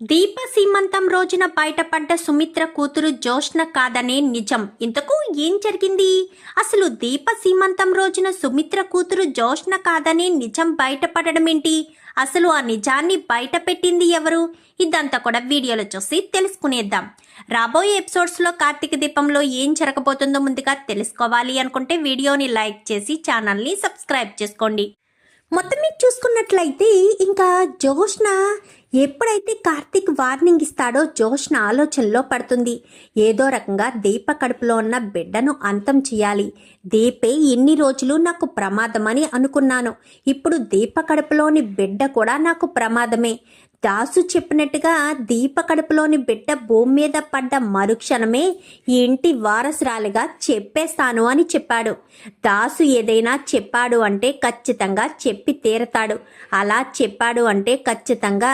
దీప సీమంతం రోజున బయటపడ్డ సుమిత్ర కూతురు జోష్న కాదనే నిజం. ఇంతకు ఏం జరిగింది? అసలు దీప సీమంతం రోజున సుమిత్ర కూతురు జోష్న కాదనే నిజం బయటపడడం ఏంటి అసలు ఆ నిజాన్ని బయట పెట్టింది ఎవరు? ఇదంతా కూడా వీడియోలో చూసి తెలుసుకునేద్దాం. రాబోయే ఎపిసోడ్స్లో కార్తీక దీపంలో ఏం జరగబోతుందో ముందుగా తెలుసుకోవాలి అనుకుంటే వీడియోని లైక్ చేసి ఛానల్ని సబ్స్క్రైబ్ చేసుకోండి. మొత్తం మీద చూసుకున్నట్లయితే ఇంకా జోష్న ఎప్పుడైతే కార్తీక్ వార్నింగ్ ఇస్తాడో జోష్న ఆలోచనలో పడుతుంది. ఏదో రకంగా దీప కడుపులో ఉన్న బిడ్డను అంతం చేయాలి. దీపే ఇన్ని రోజులు నాకు ప్రమాదమని అనుకున్నాను. ఇప్పుడు దీప కడుపులోని బిడ్డ కూడా నాకు ప్రమాదమే. దాసు చెప్పినట్టుగా దీప కడుపులోని బిడ్డ భూమి మీద పడ్డ మరుక్షణమే ఈ ఇంటి వారసురాలిగా చెప్పేస్తాను అని చెప్పాడు. దాసు ఏదైనా చెప్పాడు అంటే ఖచ్చితంగా చెప్పి తీరతాడు. అలా చెప్పాడు అంటే ఖచ్చితంగా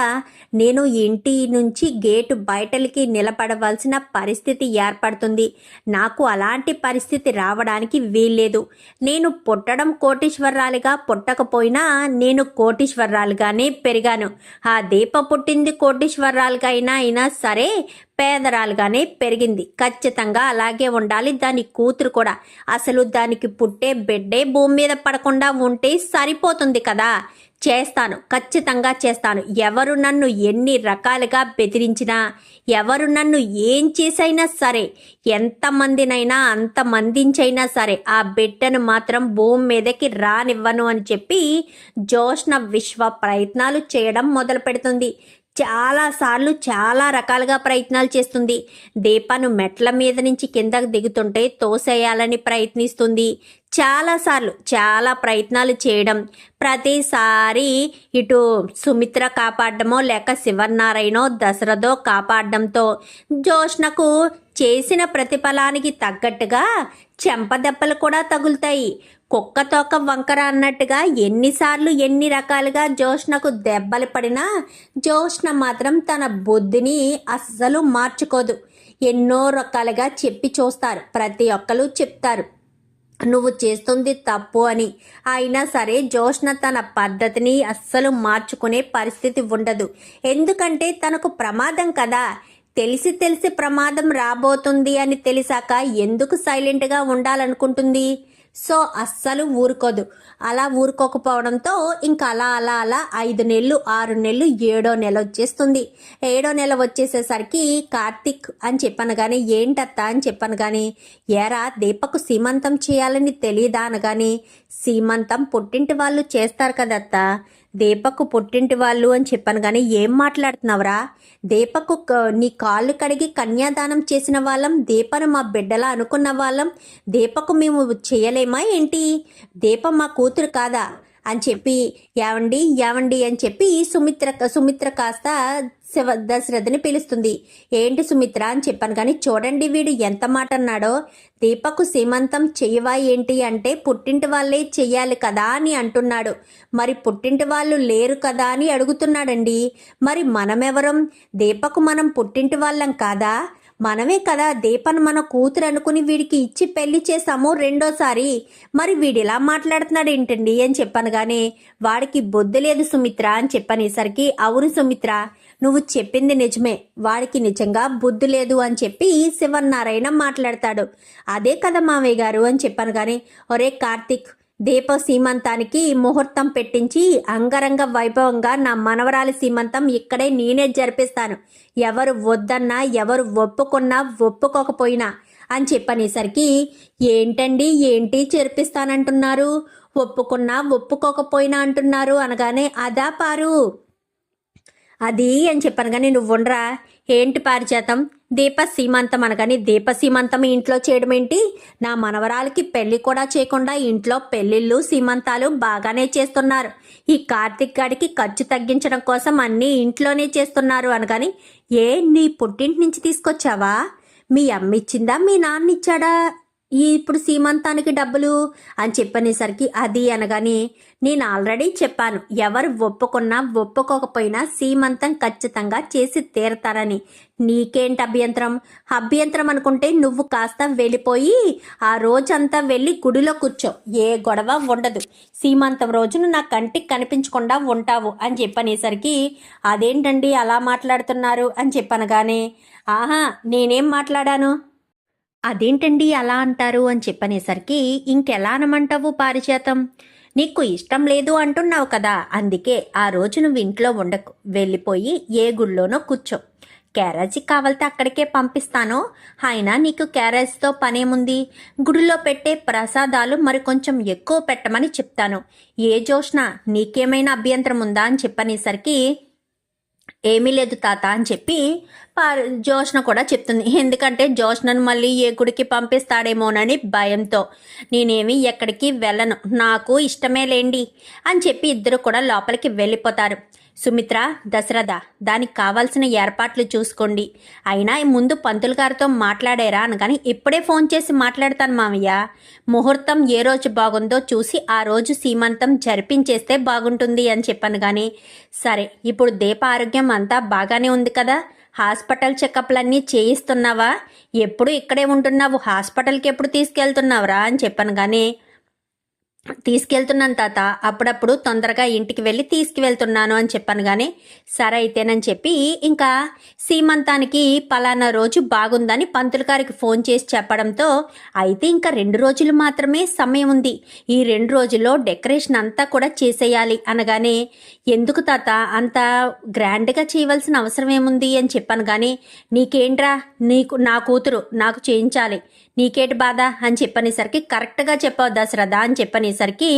నేను ఇంటి నుంచి గేటు బయటలకి నిలబడవలసిన పరిస్థితి ఏర్పడుతుంది. నాకు అలాంటి పరిస్థితి రావడానికి వీల్లేదు. నేను పుట్టడం కోటీశ్వరరాలిగా పుట్టకపోయినా నేను కోటీశ్వరరాలుగానే పెరిగాను. ఆ దీప పుట్టింది కోటీశ్వరరాలుగా అయినా అయినా సరే పేదరాలుగానే పెరిగింది. ఖచ్చితంగా అలాగే ఉండాలి. దాని కూతురు కూడా. అసలు దానికి పుట్టే బిడ్డే భూమి మీద పడకుండా ఉంటే సరిపోతుంది కదా. చేస్తాను. ఖచ్చితంగా చేస్తాను. ఎవరు నన్ను ఎన్ని రకాలుగా బెదిరించినా ఎవరు నన్ను ఏం చేసైనా సరే ఎంతమందినైనా అంతమందించైనా సరే ఆ బిడ్డను మాత్రం భూమి మీదకి రానివ్వను అని చెప్పి జోష్ణ విశ్వ ప్రయత్నాలు చేయడం మొదలు పెడుతుంది చాలాసార్లు చాలా రకాలుగా ప్రయత్నాలు చేస్తుంది. దీపను మెట్ల మీద నుంచి కిందకు దిగుతుంటే తోసేయాలని ప్రయత్నిస్తుంది. చాలాసార్లు చాలా ప్రయత్నాలు చేయడం. ప్రతిసారి ఇటు సుమిత్ర కాపాడమో లేక శివనారాయణో దశరథో కాపాడడంతో జోష్నకు చేసిన ప్రతిఫలానికి తగ్గట్టుగా చెంపదెబ్బలు కూడా తగులుతాయి. కుక్క తోక వంకర అన్నట్టుగా ఎన్నిసార్లు ఎన్ని రకాలుగా జోష్నకు దెబ్బలు పడినా జోష్న మాత్రం తన బుద్ధిని అస్సలు మార్చుకోదు. ఎన్నో రకాలుగా చెప్పి చూస్తారు. ప్రతి ఒక్కరు చెప్తారు. నువ్వు చేస్తుంది తప్పు అని. అయినా సరే జోష్న తన పద్ధతిని అస్సలు మార్చుకునే పరిస్థితి ఉండదు. ఎందుకంటే తనకు ప్రమాదం కదా. తెలిసి తెలిసి ప్రమాదం రాబోతుంది అని తెలిసాక ఎందుకు సైలెంట్గా ఉండాలనుకుంటుంది? సో అస్సలు ఊరుకోదు. అలా ఊరుకోకపోవడంతో ఇంకా అలా అలా అలా ఐదు నెలలు ఆరు నెలలు ఏడో నెల వచ్చేస్తుంది. ఏడో నెల వచ్చేసేసరికి కార్తిక్ అని చెప్పాను కానీ ఏంటత్తా అని చెప్పాను కానీ ఏరా దీపకు సీమంతం చేయాలని తెలియదా అనగాని సీమంతం పుట్టింటి వాళ్ళు చేస్తారు కదత్తా. దీపకు పుట్టింటి వాళ్ళు అని చెప్పాను కానీ ఏం మాట్లాడుతున్నావురా? దీపకు నీ కాళ్ళు కడిగి కన్యాదానం చేసిన వాళ్ళం దీపను మా బిడ్డలా అనుకున్న వాళ్ళం. దీపకు మేము చేయలేమా ఏంటి? దీప మా కూతురు కాదా? అని చెప్పి యావండి యావండి అని చెప్పి సుమిత్ర సుమిత్ర కాస్త శివ దశరథని పిలుస్తుంది. ఏంటి సుమిత్ర? అని చెప్పాను. కానీ చూడండి వీడు ఎంత మాట అన్నాడో. దీపకు సీమంతం చెయ్యవా ఏంటి అంటే పుట్టింటి వాళ్ళే చెయ్యాలి కదా అని అంటున్నాడు. మరి పుట్టింటి వాళ్ళు లేరు కదా అని అడుగుతున్నాడండి. మరి మనమెవరం? దీపకు మనం పుట్టింటి వాళ్ళం కాదా? మనమే కదా దీపను మన కూతురు అనుకుని వీడికి ఇచ్చి పెళ్ళి చేశాము రెండోసారి. మరి వీడిలా మాట్లాడుతున్నాడు ఏంటండి అని చెప్పాను కానీ వాడికి బొద్దు లేదు సుమిత్ర అని చెప్పనేసరికి అవును సుమిత్ర నువ్వు చెప్పింది నిజమే. వాడికి నిజంగా బుద్ధి లేదు అని చెప్పి శివన్నారాయణ మాట్లాడతాడు. అదే కదా మావయ్య గారు అని చెప్పాను కానీ ఒరే కార్తిక్ దీప సీమంతానికి ముహూర్తం పెట్టించి అంగరంగ వైభవంగా నా మనవరాలి సీమంతం ఇక్కడే నేనే జరిపిస్తాను. ఎవరు వద్దన్నా ఎవరు ఒప్పుకున్నా ఒప్పుకోకపోయినా అని చెప్పనేసరికి ఏంటండి ఏంటి చేర్పిస్తానంటున్నారు ఒప్పుకున్నా ఒప్పుకోకపోయినా అంటున్నారు అనగానే అదా పారు. అది అని చెప్పాను కానీ నువ్వు ఉండరా? ఏంటి పారిజాతం? దీప సీమంతం అనగానే దీప సీమంతం ఇంట్లో చేయడం ఏంటి నా మనవరాలకి పెళ్ళి కూడా చేయకుండా ఇంట్లో పెళ్ళిళ్ళు సీమంతాలు బాగానే చేస్తున్నారు. ఈ కార్తిక్ గాడికి ఖర్చు తగ్గించడం కోసం అన్నీ ఇంట్లోనే చేస్తున్నారు అనగాని ఏ నీ పుట్టింటి నుంచి తీసుకొచ్చావా? మీ అమ్మ ఇచ్చిందా మీ నాన్న ఇచ్చాడా ఇప్పుడు సీమంతానికి డబ్బులు అని చెప్పనేసరికి అది అనగానే నేను ఆల్రెడీ చెప్పాను ఎవరు ఒప్పుకున్నా ఒప్పుకోకపోయినా సీమంతం ఖచ్చితంగా చేసి తీరతారని. నీకేంటి అభ్యంతరం? అభ్యంతరం అనుకుంటే నువ్వు కాస్త వెళ్ళిపోయి ఆ రోజంతా వెళ్ళి గుడిలో కూర్చో. ఏ గొడవ ఉండదు. సీమంతం రోజును నా కంటికి కనిపించకుండా ఉంటావు అని చెప్పనేసరికి అదేంటండి అలా మాట్లాడుతున్నారు అని చెప్పనగానే ఆహా నేనేం మాట్లాడాను? అదేంటండి అలా అంటారు అని చెప్పనేసరికి ఇంకెలా అనమంటావు పారిజాతం? నీకు ఇష్టం లేదు అంటున్నావు కదా అందుకే ఆ రోజు నువ్వు ఇంట్లో ఉండకు. వెళ్ళిపోయి ఏ గుళ్ళోనో కూర్చో. క్యారేజీ కావాలితే అక్కడికే పంపిస్తాను. అయినా నీకు క్యారేజ్తో పనేముంది? గుడిలో పెట్టే ప్రసాదాలు మరి కొంచెం ఎక్కువ పెట్టమని చెప్తాను. ఏ జోష్న నీకేమైనా అభ్యంతరం ఉందా అని చెప్పనేసరికి ఏమీ లేదు తాత అని చెప్పి పా- జోష్న కూడా చెప్తుంది. ఎందుకంటే జోష్నను మళ్ళీ ఏ గుడికి పంపిస్తాడేమోనని భయంతో నేనేమి ఎక్కడికి వెళ్ళను. నాకు ఇష్టమే లేండి అని చెప్పి ఇద్దరు కూడా లోపలికి వెళ్ళిపోతారు. సుమిత్ర దశరథ దానికి కావాల్సిన ఏర్పాట్లు చూసుకోండి. అయినా ముందు పంతులు గారితో మాట్లాడారా అనగాని ఇప్పుడే ఫోన్ చేసి మాట్లాడతాను మామయ్య. ముహూర్తం ఏ రోజు బాగుందో చూసి ఆ రోజు సీమంతం జరిపించేస్తే బాగుంటుంది అని చెప్పాను కానీ సరే ఇప్పుడు దీప ఆరోగ్యం అంతా బాగానే ఉంది కదా? హాస్పిటల్ చెకప్లన్నీ చేయిస్తున్నావా? ఎప్పుడు ఇక్కడే ఉంటున్నావు? హాస్పిటల్కి ఎప్పుడు తీసుకెళ్తున్నావురా అని చెప్పాను కానీ తీసుకెళ్తున్నాను తాత. అప్పుడప్పుడు తొందరగా ఇంటికి వెళ్ళి తీసుకువెళ్తున్నాను అని చెప్పాను కానీ సరే అయితేనని చెప్పి ఇంకా సీమంతానికి పలానా రోజు బాగుందని పంతులు గారికి ఫోన్ చేసి చెప్పడంతో అయితే ఇంకా రెండు రోజులు మాత్రమే సమయం ఉంది. ఈ రెండు రోజుల్లో డెకరేషన్ అంతా కూడా చేసేయాలి అనగానే ఎందుకు తాత అంత గ్రాండ్గా చేయవలసిన అవసరం ఏముంది అని చెప్పాను కానీ నీకేంట్రా? నీకు నా కూతురు నాకు చేయించాలి. నీకేటి బాధ అని చెప్పనేసరికి కరెక్ట్గా చెప్పావు దశరథ అని చెప్పనేసరికి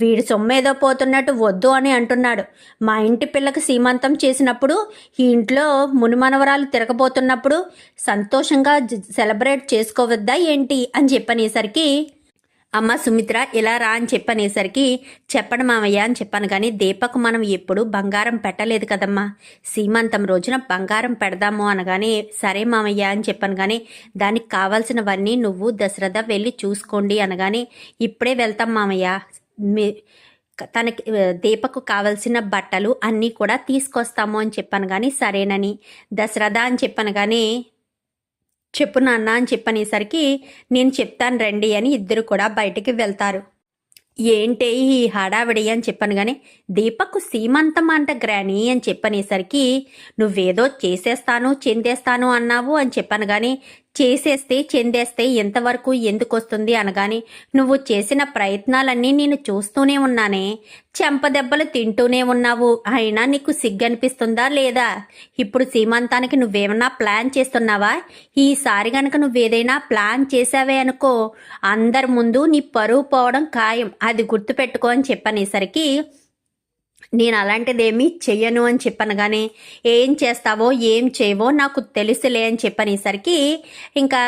వీడి సొమ్మేదో పోతున్నట్టు వద్దు అని అంటున్నాడు. మా ఇంటి పిల్లకి సీమంతం చేసినప్పుడు ఈ ఇంట్లో మునిమనవరాలు తిరగబోతున్నప్పుడు సంతోషంగా సెలబ్రేట్ చేసుకోవద్దా ఏంటి అని చెప్పనేసరికి అమ్మ సుమిత్ర ఇలా రా అని చెప్పనేసరికి చెప్పడం మామయ్య అని చెప్పాను కానీ దీపకు మనం ఎప్పుడు బంగారం పెట్టలేదు కదమ్మా. సీమంతం రోజున బంగారం పెడదాము అనగానే సరే మామయ్య అని చెప్పాను కానీ దానికి కావాల్సినవన్నీ నువ్వు దశరథ వెళ్ళి చూసుకోండి అనగానే ఇప్పుడే వెళ్తాం మామయ్య. మీ తనకి దీపకు కావలసిన బట్టలు అన్నీ కూడా తీసుకొస్తాము అని చెప్పాను కానీ సరేనని. దశరథ అని చెప్పాను కానీ చెప్పు నాన్న అని చెప్పనేసరికి నేను చెప్తాను రండి అని ఇద్దరు కూడా బయటికి వెళ్తారు. ఏంటే ఈ హడావిడి అని చెప్పాను కానీ దీపక్ సీమంతం అంట గ్రాని అని చెప్పనేసరికి నువ్వేదో చేసేస్తాను చెందేస్తాను అన్నావు అని చెప్పాను కానీ చేసేస్తే చెందేస్తే ఎంతవరకు ఎందుకు వస్తుంది అనగాని నువ్వు చేసిన ప్రయత్నాలన్నీ నేను చూస్తూనే ఉన్నానే. చెంపదెబ్బలు తింటూనే ఉన్నావు. అయినా నీకు సిగ్గనిపిస్తుందా లేదా? ఇప్పుడు సీమంతానికి నువ్వేమన్నా ప్లాన్ చేస్తున్నావా? ఈసారి గనక నువ్వేదైనా ప్లాన్ చేసావే అనుకో అందరి ముందు నీ పరువు పోవడం ఖాయం. అది గుర్తుపెట్టుకో అని చెప్పనేసరికి నేను అలాంటిదేమీ చెయ్యను అని చెప్పాను కానీ ఏం చేస్తావో ఏం చేయవో నాకు తెలుసులే అని చెప్పనేసరికి ఇంకా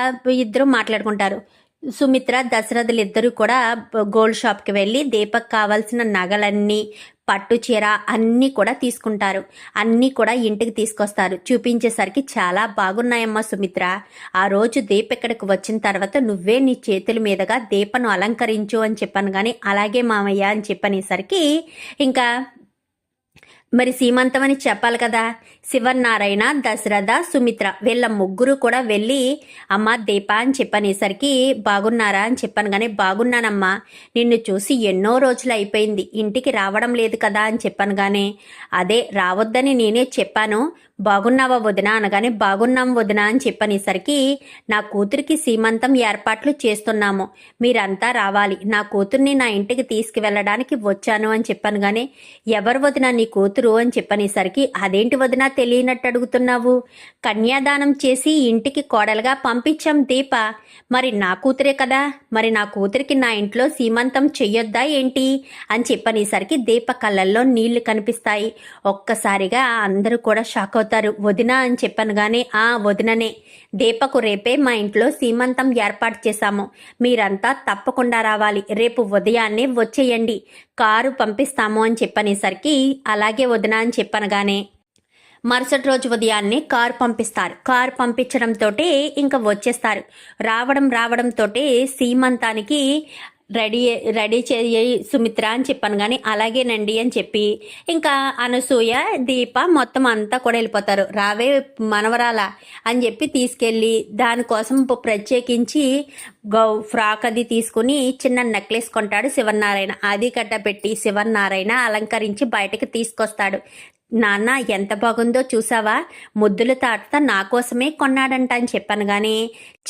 ఇద్దరు మాట్లాడుకుంటారు. సుమిత్ర దశరథులు ఇద్దరు కూడా గోల్డ్ షాప్కి వెళ్ళి దీపక్ కావాల్సిన నగలన్నీ పట్టు చీర అన్నీ కూడా తీసుకుంటారు. అన్నీ కూడా ఇంటికి తీసుకొస్తారు. చూపించేసరికి చాలా బాగున్నాయమ్మా సుమిత్ర. ఆ రోజు దీప ఇక్కడికి వచ్చిన తర్వాత నువ్వే నీ చేతుల మీదుగా దీపను అలంకరించు అని చెప్పాను కానీ అలాగే మామయ్య అని చెప్పనేసరికి ఇంకా మరి సీమంతం అని చెప్పాలి కదా. శివనారాయణ దశరథ సుమిత్ర వీళ్ళ ముగ్గురు కూడా వెళ్ళి అమ్మ దీప అని చెప్పనేసరికి బాగున్నారా అని చెప్పాను కానీ బాగున్నానమ్మా. నిన్ను చూసి ఎన్నో రోజులు అయిపోయింది. ఇంటికి రావడం లేదు కదా అని చెప్పాను కానీ అదే రావద్దని నేనే చెప్పాను. బాగున్నావా వదిన అనగానే బాగున్నాం వదిన అని చెప్పనేసరికి నా కూతురికి సీమంతం ఏర్పాట్లు చేస్తున్నాము. మీరంతా రావాలి. నా కూతుర్ని నా ఇంటికి తీసుకువెళ్ళడానికి వచ్చాను అని చెప్పాను కానీ ఎవరు వదిన నీ కూతురు అని చెప్పనేసరికి అదేంటి వదిన తెలియనట్టు అడుగుతున్నావు? కన్యాదానం చేసి ఇంటికి కోడలుగా పంపించాం దీప. మరి నా కూతురే కదా? మరి నా కూతురికి నా ఇంట్లో సీమంతం చెయ్యొద్దా ఏంటి? అని చెప్పనేసరికి దీప కళ్ళల్లో నీళ్ళు కనిపిస్తాయి. ఒక్కసారిగా అందరూ కూడా షాక్ అవుతారు వదిన అని చెప్పాను కానీ ఆ వదిననే దీపకు రేపే మా ఇంట్లో సీమంతం ఏర్పాటు చేశాము. మీరంతా తప్పకుండా రావాలి. రేపు ఉదయాన్నే వచ్చేయండి. కారు పంపిస్తాము అని చెప్పనేసరికి అలాగే వదిన అని చెప్పనగానే మరుసటి రోజు ఉదయాన్నే కారు పంపిస్తారు. కారు పంపించడంతో ఇంకా వచ్చేస్తారు. రావడం రావడంతో సీమంతానికి రెడీ రెడీ చేయి సుమిత్ర అని చెప్పాను కానీ అలాగేనండి అని చెప్పి ఇంకా అనసూయ దీప మొత్తం అంతా కూడా వెళ్ళిపోతారు. రావే మనవరాల అని చెప్పి తీసుకెళ్ళి దానికోసం ప్రత్యేకించి గౌ ఫ్రాక్ అది తీసుకుని చిన్న నెక్లెస్ కొంటాడు శివనారాయణ అది కట్ట పెట్టి శివనారాయణ అలంకరించి బయటకు తీసుకొస్తాడు. నాన్న ఎంత బాగుందో చూసావా? ముద్దుల తాట నా కోసమే కొన్నాడంట అని చెప్పాను కానీ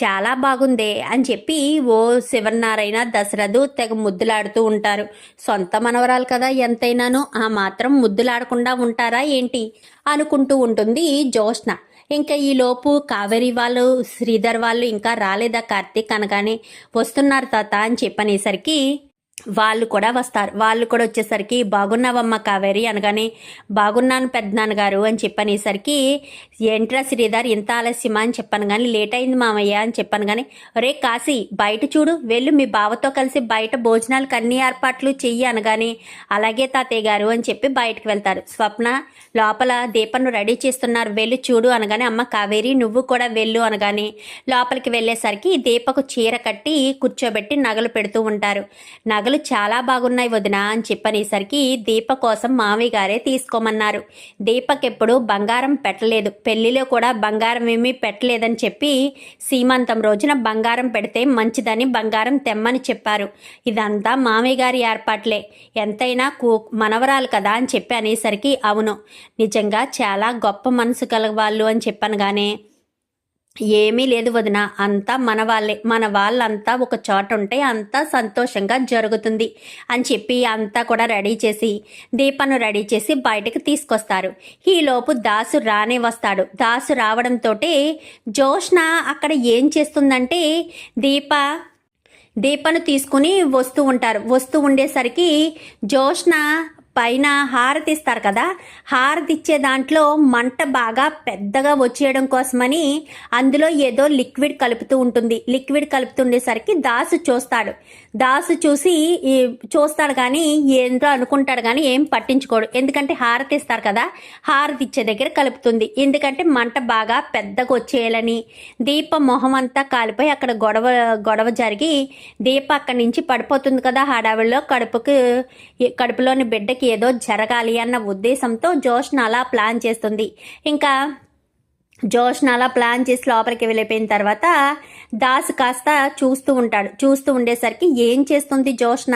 చాలా బాగుందే అని చెప్పి ఓ శివనారాయణ దశరథు తెగ ముద్దులాడుతూ ఉంటారు. సొంత మనవరాలు కదా ఎంతైనాను ఆ మాత్రం ముద్దులాడకుండా ఉంటారా ఏంటి? అనుకుంటూ ఉంటుంది జోష్న ఇంకా ఈలోపు కావేరి వాళ్ళు శ్రీధర్ వాళ్ళు ఇంకా రాలేదా కార్తీక్ అనగానే వస్తున్నారు తాత అని చెప్పనేసరికి వాళ్ళు కూడా వస్తారు. వాళ్ళు కూడా వచ్చేసరికి బాగున్నావమ్మ కావేరి అనగానే బాగున్నాను పెద్దనాన్నగారు అని చెప్పనేసరికి ఏంట్రా శ్రీధర్ ఇంత ఆలస్యమా అని చెప్పాను కానీ లేట్ అయింది మామయ్య అని చెప్పాను కానీ రే కాశీ బయట చూడు వెళ్ళు మీ బావతో కలిసి బయట భోజనాలకు అన్ని ఏర్పాట్లు చెయ్యి అనగానే అలాగే తాతయ్య గారు అని చెప్పి బయటకు వెళ్తారు. స్వప్న లోపల దీపను రెడీ చేస్తున్నారు వెళ్ళు చూడు అనగానే అమ్మ కావేరి నువ్వు కూడా వెళ్ళు అనగానే లోపలికి వెళ్ళేసరికి దీపకు చీర కట్టి కూర్చోబెట్టి నగలు పెడుతూ ఉంటారు. నగలు చాలా బాగున్నాయి వదిన అని చెప్పనేసరికి దీప కోసం మామయ్య గారే తీసుకోమన్నారు. దీపకెప్పుడు బంగారం పెట్టలేదు. పెళ్ళిలో కూడా బంగారం ఏమీ పెట్టలేదని చెప్పి సీమంతం రోజున బంగారం పెడితే మంచిదని బంగారం తెమ్మని చెప్పారు. ఇదంతా మామయ్య గారి ఏర్పాట్లే. ఎంతైనా కూ మనవరాలు కదా అని చెప్పి అనేసరికి అవును. నిజంగా చాలా గొప్ప మనసు కలగవాళ్ళు అని చెప్పనగానే ఏమీ లేదు వదిన. అంతా మన వాళ్ళే. మన వాళ్ళంతా ఒక చోట ఉంటే అంతా సంతోషంగా జరుగుతుంది అని చెప్పి అంతా కూడా రెడీ చేసి దీపను రెడీ చేసి బయటకు తీసుకొస్తారు. ఈలోపు దాసు రానే వస్తాడు. దాసు రావడంతో జోష్న అక్కడ ఏం చేస్తుందంటే దీప దీపను తీసుకుని వస్తూ ఉంటారు. వస్తూ ఉండేసరికి జోష్న పైన హారతి ఇస్తారు కదా హారతి ఇచ్చే దాంట్లో మంట బాగా పెద్దగా వచ్చేయడం కోసమని అందులో ఏదో లిక్విడ్ కలుపుతూ ఉంటుంది. లిక్విడ్ కలుపుతుండేసరికి దాసు చూస్తాడు. దాసు చూసి ఈ చూస్తాడు కానీ ఏంటో అనుకుంటాడు కానీ ఏం పట్టించుకోడు. ఎందుకంటే హారతి ఇస్తారు కదా హారతి ఇచ్చే దగ్గర కలుపుతుంది. ఎందుకంటే మంట బాగా పెద్దగా వచ్చేయాలని దీప మొహం అంతా కాలిపోయి అక్కడ గొడవ గొడవ జరిగి దీప అక్కడి నుంచి పడిపోతుంది కదా హడావిడిలో కడుపుకు కడుపులోని బిడ్డకి ఏదో జరగాలి అన్న ఉద్దేశంతో జోష్న అలా ప్లాన్ చేస్తుంది. ఇంకా జోష్న అలా ప్లాన్ చేసి లోపలికి వెళ్ళిపోయిన తర్వాత దాస్ కాస్త చూస్తూ ఉంటాడు. చూస్తూ ఉండేసరికి ఏం చేస్తుంది జోష్న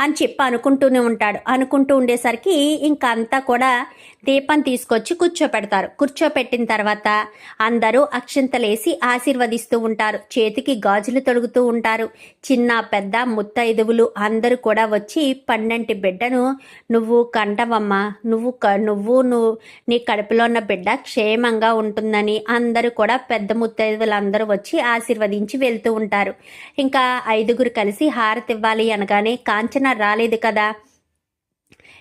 అని చెప్పి అనుకుంటూనే ఉంటాడు. అనుకుంటూ ఉండేసరికి ఇంకా అంతా కూడా దీపం తీసుకొచ్చి కూర్చోపెడతారు. కూర్చోపెట్టిన తర్వాత అందరూ అక్షింతలేసి ఆశీర్వదిస్తూ ఉంటారు. చేతికి గాజులు తొడుగుతూ ఉంటారు. చిన్న పెద్ద ముత్తైదువులు అందరూ కూడా వచ్చి పన్నెంటి బిడ్డను నువ్వు కంటవమ్మా నువ్వు క- నువ్వు నువ్వు నీ కడుపులో ఉన్న బిడ్డ క్షేమంగా ఉంటుందని అందరూ కూడా పెద్ద ముత్తైదువులు అందరూ వచ్చి ఆశీర్వదించి వెళ్తూ ఉంటారు. ఇంకా ఐదుగురు కలిసి హారతి ఇవ్వాలి అనగానే కాంచన రాలేదు కదా.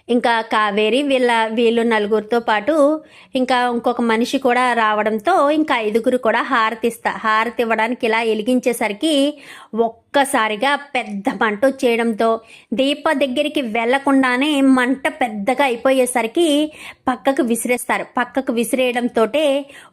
ఇంకా కావేరి వీళ్ళ వీళ్ళు నలుగురితో పాటు ఇంకా ఇంకొక మనిషి కూడా రావడంతో ఇంకా ఐదుగురు కూడా హారతి ఇస్తా హారతి ఇవ్వడానికి ఇలా వెలిగించేసరికి ఒక్కసారిగా పెద్ద మంట వచ్చేయడంతో దీప దగ్గరికి వెళ్ళకుండానే మంట పెద్దగా అయిపోయేసరికి పక్కకు విసిరేస్తారు. పక్కకు విసిరేయడంతో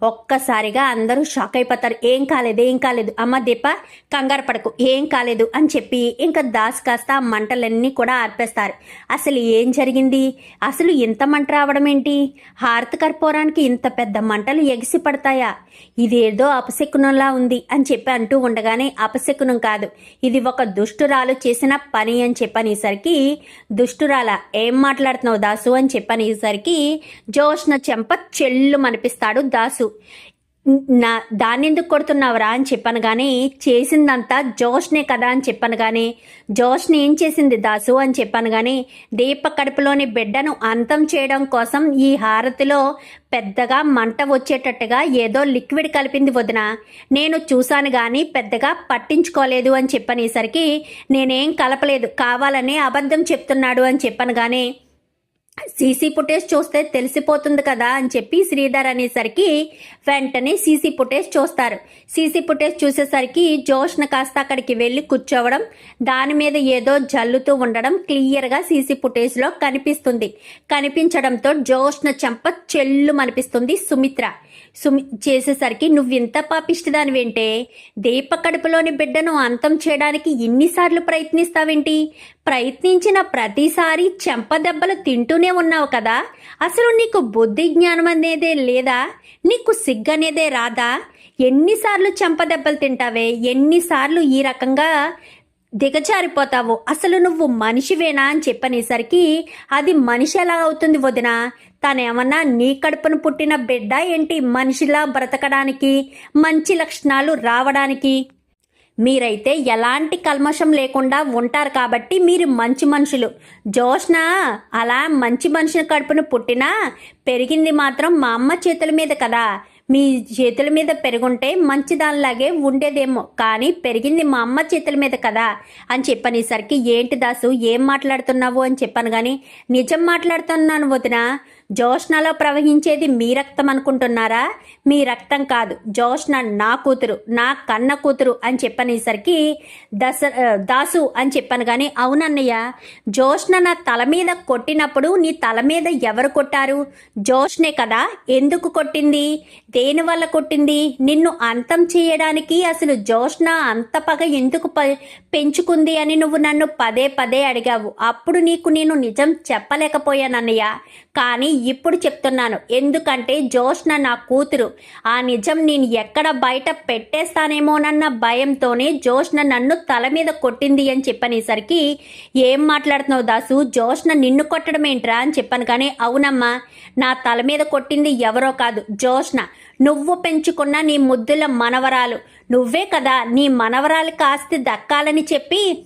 ఒక్కసారిగా అందరూ షాక్ అయిపోతారు. ఏం కాలేదు ఏం కాలేదు. అమ్మ దీప కంగారు పడకు ఏం కాలేదు అని చెప్పి ఇంకా దాస్ కాస్త మంటలన్నీ కూడా ఆర్పేస్తారు. అసలు ఏం జరిగింది? అసలు ఇంత మంట రావడం ఏంటి? హారతి కర్పూరానికి ఇంత పెద్ద మంటలు ఎగిసి పడతాయా? ఇదేదో అపశకునంలా ఉంది అని చెప్పి అంటూ ఉండగానే అపశకునం కాదు ఇది ఒక దుష్టురాలు చేసిన పని అని చెప్పనేసరికి దుష్టురాల ఏం మాట్లాడుతున్నావు దాసు అని చెప్పనేసరికి జోష్న చెంప చెల్లు మనిపిస్తాడు దాసు. నా దాన్ని ఎందుకు కొడుతున్నావురా అని చెప్పాను కానీ చేసిందంతా జోష్నే కదా అని చెప్పాను కానీ జోష్ని ఏం చేసింది దాసు అని చెప్పాను కానీ దీప కడుపులోని బిడ్డను అంతం చేయడం కోసం ఈ హారతిలో పెద్దగా మంట వచ్చేటట్టుగా ఏదో లిక్విడ్ కలిపింది వదిన. నేను చూశాను కానీ పెద్దగా పట్టించుకోలేదు అని చెప్పనేసరికి నేనేం కలపలేదు. కావాలని అబద్ధం చెప్తున్నాడు అని చెప్పాను కానీ సీసీ ఫుటేజ్ చూస్తే తెలిసిపోతుంది కదా అని చెప్పి శ్రీధర్ అనేసరికి వెంటనే సీసీ ఫుటేజ్ చూస్తారు. సీసీ ఫుటేజ్ చూసేసరికి జోష్ను కాస్త అక్కడికి వెళ్ళి కూర్చోవడం దాని మీద ఏదో జల్లుతూ ఉండడం క్లియర్గా సీసీ ఫుటేజ్లో కనిపిస్తుంది. కనిపించడంతో జోష్న చెంప చెల్లు అనిపిస్తుంది సుమిత్ర. సుమి చేసేసరికి నువ్వింత పాపిష్టిదానివేంటే దీప కడుపులోని బిడ్డను అంతం చేయడానికి ఇన్నిసార్లు ప్రయత్నిస్తావేంటి? ప్రయత్నించిన ప్రతిసారి చెంప దెబ్బలు తింటూనే ఉన్నావు కదా? అసలు నీకు బుద్ధి జ్ఞానం అనేదే లేదా? నీకు సిగ్గనేదే రాదా? ఎన్నిసార్లు చెంప దెబ్బలు తింటావే? ఎన్నిసార్లు ఈ రకంగా దిగజారిపోతావు? అసలు నువ్వు మనిషివేనా అని చెప్పనేసరికి అది మనిషి ఎలా అవుతుంది వదిన? తనేమన్నా నీ కడుపును పుట్టిన బిడ్డ ఏంటి మనిషిలా బ్రతకడానికి మంచి లక్షణాలు రావడానికి? మీరైతే ఎలాంటి కల్మషం లేకుండా ఉంటారు కాబట్టి మీరు మంచి మనుషులు. జోష్న అలా మంచి మనిషి కడుపును పుట్టినా పెరిగింది మాత్రం మా అమ్మ చేతుల మీద కదా. మీ చేతుల మీద పెరుగుంటే మంచిదానిలాగే ఉండేదేమో కానీ పెరిగింది మా అమ్మ చేతుల మీద కదా. అని చెప్పనేసరికి ఏంటి దాసు ఏం మాట్లాడుతున్నావు? అని చెప్పాను కానీ నిజం మాట్లాడుతున్నాను వదినా. జోష్నలో ప్రవహించేది మీ రక్తం అనుకుంటున్నారా? మీ రక్తం కాదు. జోష్న నా కూతురు నా కన్న కూతురు అని చెప్పనేసరికి దస దాసు అని చెప్పాను కానీ అవునన్నయ్య జోష్న నా తల మీద కొట్టినప్పుడు నీ తల మీద ఎవరు కొట్టారు? జోష్నే కదా. ఎందుకు కొట్టింది? దేనివల్ల కొట్టింది? నిన్ను అంతం చేయడానికి అసలు జోష్న అంత పగ ఎందుకు ప- పెంచుకుంది అని నువ్వు నన్ను పదే పదే అడిగావు. అప్పుడు నీకు నేను నిజం చెప్పలేకపోయానన్నయ్య. కానీ ఇప్పుడు చెప్తున్నాను. ఎందుకంటే జోష్న నా కూతురు. ఆ నిజం నేను ఎక్కడ బయట పెట్టేస్తానేమోనన్న భయంతోనే జోష్న నన్ను తల మీద కొట్టింది అని చెప్పనేసరికి ఏం మాట్లాడుతున్నావు దాసు? జోష్న నిన్ను కొట్టడం ఏంట్రా అని చెప్పాను. కానీ అవునమ్మా నా తల మీద కొట్టింది ఎవరో కాదు జోష్న. నువ్వు పెంచుకున్న నీ ముద్దుల మనవరాలు. నువ్వే కదా నీ మనవరాలు కాస్త దక్కాలని చెప్పి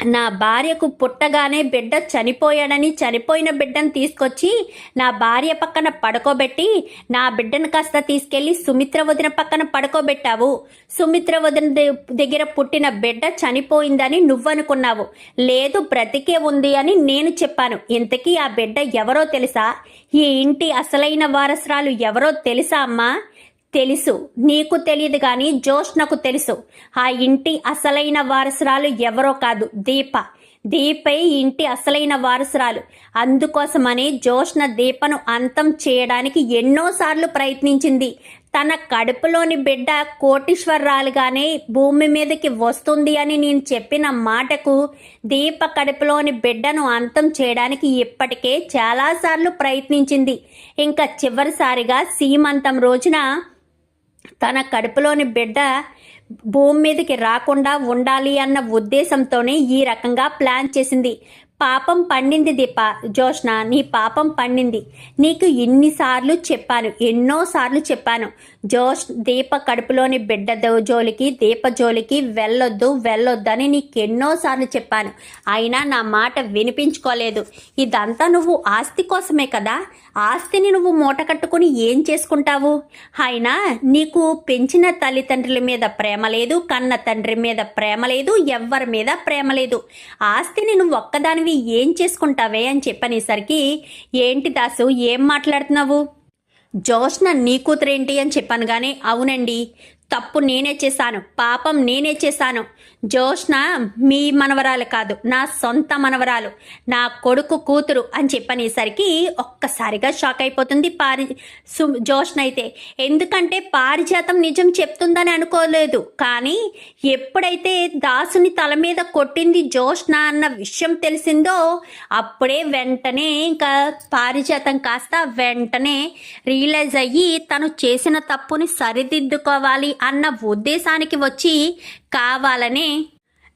నా భార్యకు పుట్టగానే బిడ్డ చనిపోయాడని చనిపోయిన బిడ్డను తీసుకొచ్చి నా భార్య పక్కన పడుకోబెట్టి నా బిడ్డను కాస్త తీసుకెళ్ళి సుమిత్ర వదిన పక్కన పడుకోబెట్టావు. సుమిత్ర వదిన దగ్గర పుట్టిన బిడ్డ చనిపోయిందని నువ్వనుకున్నావు. లేదు బ్రతికే ఉంది అని నేను చెప్పాను. ఇంతకీ ఆ బిడ్డ ఎవరో తెలుసా? ఈ ఇంటి అసలైన వారసురాలు ఎవరో తెలుసా అమ్మా? తెలుసు. నీకు తెలియదు కానీ జోష్నకు తెలుసు. ఆ ఇంటి అసలైన వారసురాలు ఎవరో కాదు దీప. దీపే ఇంటి అసలైన వారసురాలు. అందుకోసమని జోష్న దీపను అంతం చేయడానికి ఎన్నోసార్లు ప్రయత్నించింది. తన కడుపులోని బిడ్డ కోటీశ్వరరాలుగానే భూమి మీదకి వస్తుంది అని నేను చెప్పిన మాటకు దీప కడుపులోని బిడ్డను అంతం చేయడానికి ఇప్పటికే చాలాసార్లు ప్రయత్నించింది. ఇంకా చివరిసారిగా సీమంతం రోజున తన కడుపులోని బిడ్డ భూమి మీదకి రాకుండా ఉండాలి అన్న ఉద్దేశంతోనే ఈ రకంగా ప్లాన్ చేసింది. పాపం పండింది దీప. జోష్ణ నీ పాపం పండింది. నీకు ఇన్నిసార్లు చెప్పాను ఎన్నోసార్లు చెప్పాను. జోష్ దీప కడుపులోని బిడ్డ జోలికి దీప జోలికి వెళ్ళొద్దు వెళ్ళొద్దని నీకు ఎన్నోసార్లు చెప్పాను. అయినా నా మాట వినిపించుకోలేదు. ఇదంతా నువ్వు ఆస్తి కోసమే కదా? ఆస్తిని నువ్వు మూట కట్టుకుని ఏం చేసుకుంటావు? అయినా నీకు పెంచిన తల్లిదండ్రుల మీద ప్రేమ లేదు కన్న తండ్రి మీద ప్రేమ లేదు ఎవ్వరి మీద ప్రేమ లేదు. ఆస్తిని నువ్వు ఒక్కదానివి ఏం చేసుకుంటావే అని చెప్పనేసరికి ఏంటి దాసు ఏం మాట్లాడుతున్నావు? జోష్న నీ కూతురేంటి? అని చెప్పాను కానీ అవునండి తప్పు నేనే చేశాను పాపం నేనే చేశాను. జోష్న మీ మనవరాలు కాదు నా సొంత మనవరాలు నా కొడుకు కూతురు అని చెప్పనేసరికి ఒక్కసారిగా షాక్ అయిపోతుంది పారి సు జోష్న అయితే. ఎందుకంటే పారిజాతం నిజం చెప్తుందని అనుకోలేదు. కానీ ఎప్పుడైతే దాసుని తల మీద కొట్టింది జోష్న అన్న విషయం తెలిసిందో అప్పుడే వెంటనే ఇంకా పారిజాతం కాస్త వెంటనే రియలైజ్ అయ్యి తను చేసిన తప్పుని సరిదిద్దుకోవాలి అన్న ఉద్దేశానికి వచ్చి కావాలని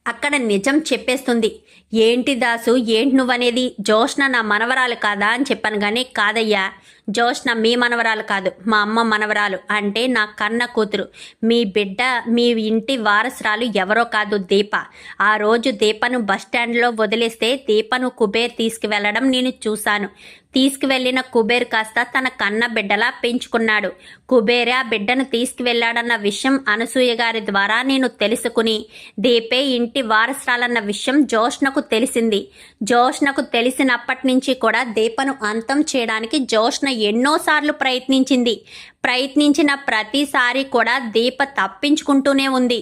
అక్కడ నిజం చెప్పేస్తుంది. ఏంటి దాసు ఏంటి నువ్వనేది? జోష్న నా మనవరాలు కాదా అని చెప్పాను కానీ కాదయ్యా. జోష్న మీ మనవరాలు కాదు మా అమ్మ మనవరాలు. అంటే నా కన్న కూతురు. మీ బిడ్డ మీ ఇంటి వారసురాలు ఎవరో కాదు దీప. ఆ రోజు దీపను బస్ స్టాండ్లో వదిలేస్తే దీపను కుబేర్ తీసుకువెళ్ళడం నేను చూశాను. తీసుకువెళ్ళిన కుబేర్ కాస్త తన కన్న బిడ్డలా పెంచుకున్నాడు. కుబేరే ఆ బిడ్డను తీసుకువెళ్ళాడన్న విషయం అనసూయ గారి ద్వారా నేను తెలుసుకుని దీపే ఇంటి వారసురాలన్న విషయం జోష్నకు తెలిసింది. జోష్నకు తెలిసినప్పటి నుంచి కూడా దీపను అంతం చేయడానికి జోష్న ఎన్నోసార్లు ప్రయత్నించింది. ప్రయత్నించిన ప్రతిసారి కూడా దీప తప్పించుకుంటూనే ఉంది.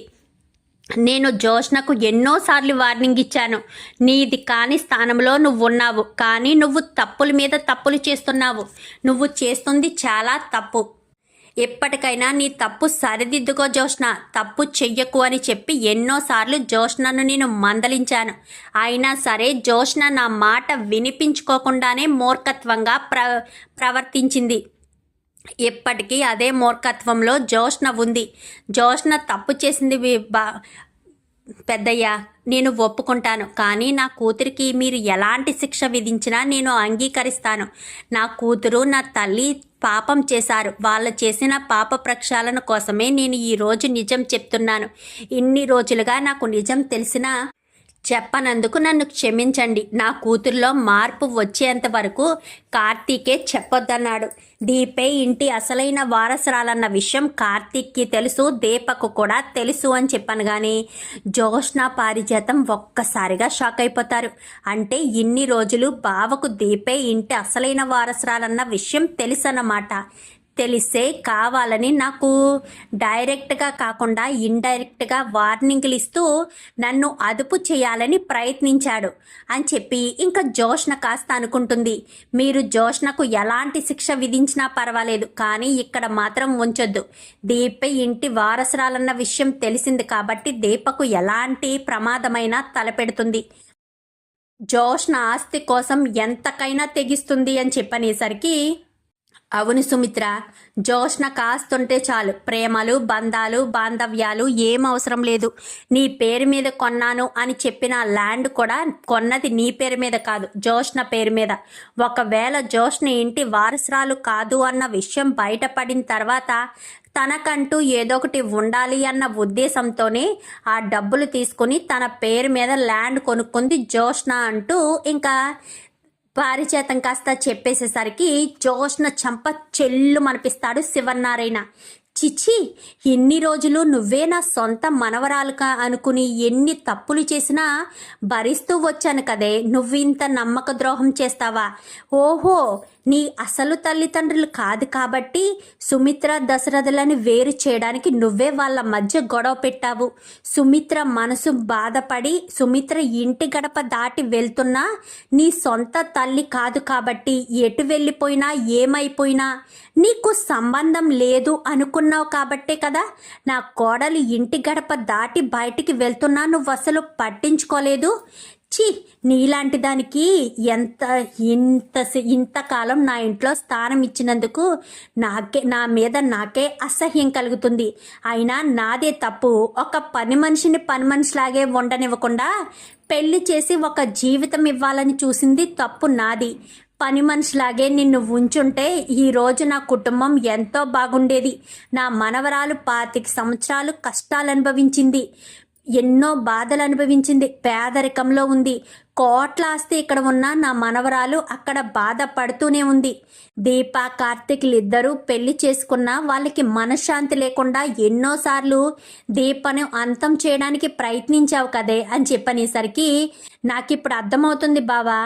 నేను జోష్నకు ఎన్నోసార్లు వార్నింగ్ ఇచ్చాను. నీది కాని స్థానంలో నువ్వు ఉన్నావు కానీ నువ్వు తప్పుల మీద తప్పులు చేస్తున్నావు. నువ్వు చేస్తుంది చాలా తప్పు. ఎప్పటికైనా నీ తప్పు సరిదిద్దుకో జోష్న. తప్పు చెయ్యకు అని చెప్పి ఎన్నోసార్లు జోష్నను నేను మందలించాను. అయినా సరే జోష్న నా మాట వినిపించుకోకుండానే మూర్ఖత్వంగా ప్ర ప్రవర్తించింది. ఎప్పటికీ అదే మూర్ఖత్వంలో జోష్ణ ఉంది. జోష్ణ తప్పు చేసింది బా పెద్దయ్య నేను ఒప్పుకుంటాను. కానీ నా కూతురికి మీరు ఎలాంటి శిక్ష విధించినా నేను అంగీకరిస్తాను. నా కూతురు నా తల్లి పాపం చేశారు. వాళ్ళు చేసిన పాప ప్రక్షాళన కోసమే నేను ఈరోజు నిజం చెప్తున్నాను. ఇన్ని రోజులుగా నాకు నిజం తెలిసినా చెప్పనందుకు నన్ను క్షమించండి. నా కూతురులో మార్పు వచ్చేంత వరకు కార్తీకే చెప్పొద్దన్నాడు. దీపే ఇంటి అసలైన వారసురాలన్న విషయం కార్తీక్కి తెలుసు దీపకు కూడా తెలుసు అని చెప్పాను కానీ జోష్న పారిజాతం ఒక్కసారిగా షాక్ అయిపోతారు. అంటే ఇన్ని రోజులు బావకు దీపే ఇంటి అసలైన వారసురాలన్న విషయం తెలుసన్నమాట. తెలిస్తే కావాలని నాకు డైరెక్ట్గా కాకుండా ఇండైరెక్ట్గా వార్నింగ్లు ఇస్తూ నన్ను అదుపు చేయాలని ప్రయత్నించాడు అని చెప్పి ఇంకా జోష్న కాస్త అనుకుంటుంది. మీరు జోష్నకు ఎలాంటి శిక్ష విధించినా పర్వాలేదు కానీ ఇక్కడ మాత్రం ఉంచొద్దు. దీప ఇంటి వారసురాలన్న విషయం తెలిసింది కాబట్టి దీపకు ఎలాంటి ప్రమాదమైనా తలపెడుతుంది. జోష్న ఆస్తి కోసం ఎంతకైనా తెగిస్తుంది అని చెప్పనేసరికి అవును సుమిత్ర జోష్న కాస్తుంటే చాలు. ప్రేమలు బంధాలు బాంధవ్యాలు ఏం అవసరం లేదు. నీ పేరు మీద కొన్నాను అని చెప్పిన ల్యాండ్ కూడా కొన్నది నీ పేరు మీద కాదు జోష్న పేరు మీద. ఒకవేళ జోష్న ఇంటి వారసురాలు కాదు అన్న విషయం బయటపడిన తర్వాత తనకంటూ ఏదో ఒకటి ఉండాలి అన్న ఉద్దేశంతోనే ఆ డబ్బులు తీసుకుని తన పేరు మీద ల్యాండ్ కొనుక్కుంది జోష్న అంటూ ఇంకా పారిచేతం కాస్త చెప్పేసేసరికి జోష్న చంప చెల్లు మనిపిస్తాడు శివనారాయణ చిచి ఎన్ని రోజులు నువ్వే నా సొంత మనవరాలుగా అనుకుని ఎన్ని తప్పులు చేసినా భరిస్తూ వచ్చాను కదే. నువ్వింత నమ్మక ద్రోహం చేస్తావా? ఓహో నీ అసలు తల్లిదండ్రులు కాదు కాబట్టి సుమిత్ర దశరథులని వేరు చేయడానికి నువ్వే వాళ్ళ మధ్య గొడవ పెట్టావు. సుమిత్ర మనసు బాధపడి సుమిత్ర ఇంటి గడప దాటి వెళ్తున్నా నీ సొంత తల్లి కాదు కాబట్టి ఎటు వెళ్ళిపోయినా ఏమైపోయినా నీకు సంబంధం లేదు అనుకున్నావు కాబట్టే కదా నా కోడలు ఇంటి గడప దాటి బయటికి వెళ్తున్నా నువ్వు అసలు పట్టించుకోలేదు. ఛీ నీలాంటి దానికి ఎంత ఇంత ఇంతకాలం నా ఇంట్లో స్థానం ఇచ్చినందుకు నాకే నా మీద నాకే అసహ్యం కలుగుతుంది. అయినా నాదే తప్పు. ఒక పని మనిషిని పని మనిషిలాగే ఉండనివ్వకుండా పెళ్ళి చేసి ఒక జీవితం ఇవ్వాలని చూసింది తప్పు నాది. పని మనిషిలాగే నిన్ను ఉంచుంటే ఈరోజు నా కుటుంబం ఎంతో బాగుండేది. నా మనవరాలు పాతిక సంవత్సరాలు కష్టాలు అనుభవించింది ఎన్నో బాధలు అనుభవించింది. పేదరికంలో ఉంది. కోట్లాస్తి ఇక్కడ ఉన్న నా మనవరాలు అక్కడ బాధపడుతూనే ఉంది. దీప కార్తిక్లు ఇద్దరూ పెళ్ళి చేసుకున్న వాళ్ళకి మనశ్శాంతి లేకుండా ఎన్నోసార్లు దీపను అంతం చేయడానికి ప్రయత్నించావు కదే అని చెప్పనేసరికి నాకు ఇప్పుడు అర్థమవుతుంది బావా.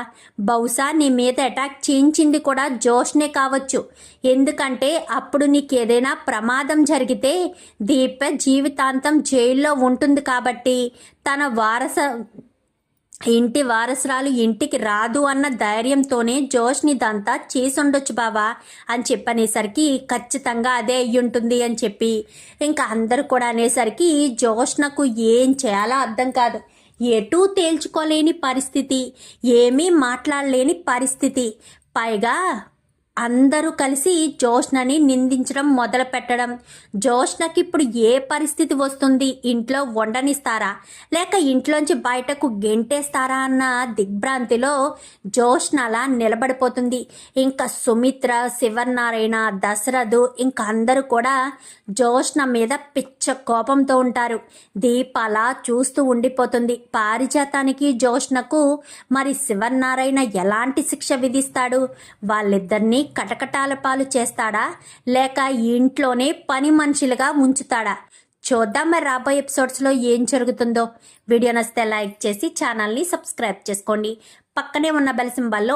బహుశా నీ మీద అటాక్ చేయించింది కూడా జోష్నే కావచ్చు. ఎందుకంటే అప్పుడు నీకు ఏదైనా ప్రమాదం జరిగితే దీప జీవితాంతం జైల్లో ఉంటుంది కాబట్టి తన వారస ఇంటి వారసురాలు ఇంటికి రాదు అన్న ధైర్యంతోనే జోష్ని దంతా చేసుండొచ్చు బావా అని చెప్పనేసరికి ఖచ్చితంగా అదే అయ్యుంటుంది అని చెప్పి ఇంకా అందరూ కూడా అనేసరికి జోష్నకు ఏం చేయాలో అర్థం కాదు. ఎటూ తేల్చుకోలేని పరిస్థితి ఏమీ మాట్లాడలేని పరిస్థితి. పైగా అందరూ కలిసి జోష్నని నిందించడం మొదలు పెట్టడం జోష్నకి ఇప్పుడు ఏ పరిస్థితి వస్తుంది? ఇంట్లో వండనిస్తారా? లేక ఇంట్లోంచి బయటకు గెంటేస్తారా అన్న దిగ్భ్రాంతిలో జోష్న అలా నిలబడిపోతుంది. ఇంకా సుమిత్ర శివనారాయణ దశరథు ఇంకా అందరూ కూడా జోష్న మీద పిచ్చ కోపంతో ఉంటారు. దీప అలా చూస్తూ ఉండిపోతుంది. పారిజాతానికి జోష్నకు మరి శివనారాయణ ఎలాంటి శిక్ష విధిస్తాడు? వాళ్ళిద్దరినీ కటకటాల పాలు చేస్తాడా? లేక ఇంట్లోనే పని మనుషులుగా ఉంచుతాడా చూద్దాం మరి రాబోయే ఎపిసోడ్స్లో ఏం జరుగుతుందో. వీడియో నచ్చితే లైక్ చేసి ఛానల్ని సబ్స్క్రైబ్ చేసుకోండి. పక్కనే ఉన్న బెల్ సింబల్లో